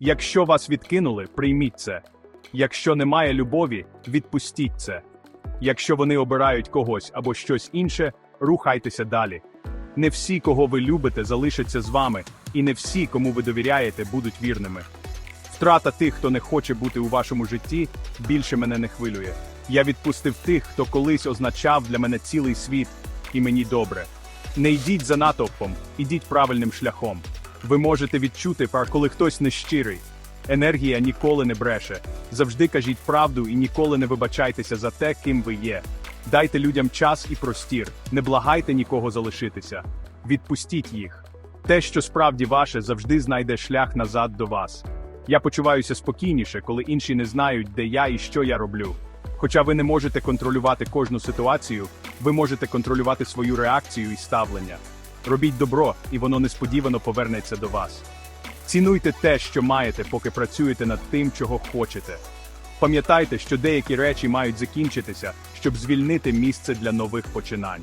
Якщо вас відкинули, прийміть це. Якщо немає любові, відпустіть це. Якщо вони обирають когось або щось інше, рухайтеся далі. Не всі, кого ви любите, залишаться з вами, і не всі, кому ви довіряєте, будуть вірними. Втрата тих, хто не хоче бути у вашому житті, більше мене не хвилює. Я відпустив тих, хто колись означав для мене цілий світ, і мені добре. Не йдіть за натовпом, ідіть правильним шляхом. Ви можете відчути, пар, коли хтось нещирий. Енергія ніколи не бреше. Завжди кажіть правду і ніколи не вибачайтеся за те, ким ви є. Дайте людям час і простір, не благайте нікого залишитися. Відпустіть їх. Те, що справді ваше, завжди знайде шлях назад до вас. Я почуваюся спокійніше, коли інші не знають, де я і що я роблю. Хоча ви не можете контролювати кожну ситуацію, ви можете контролювати свою реакцію і ставлення. Робіть добро, і воно несподівано повернеться до вас. Цінуйте те, що маєте, поки працюєте над тим, чого хочете. Пам'ятайте, що деякі речі мають закінчитися, щоб звільнити місце для нових починань.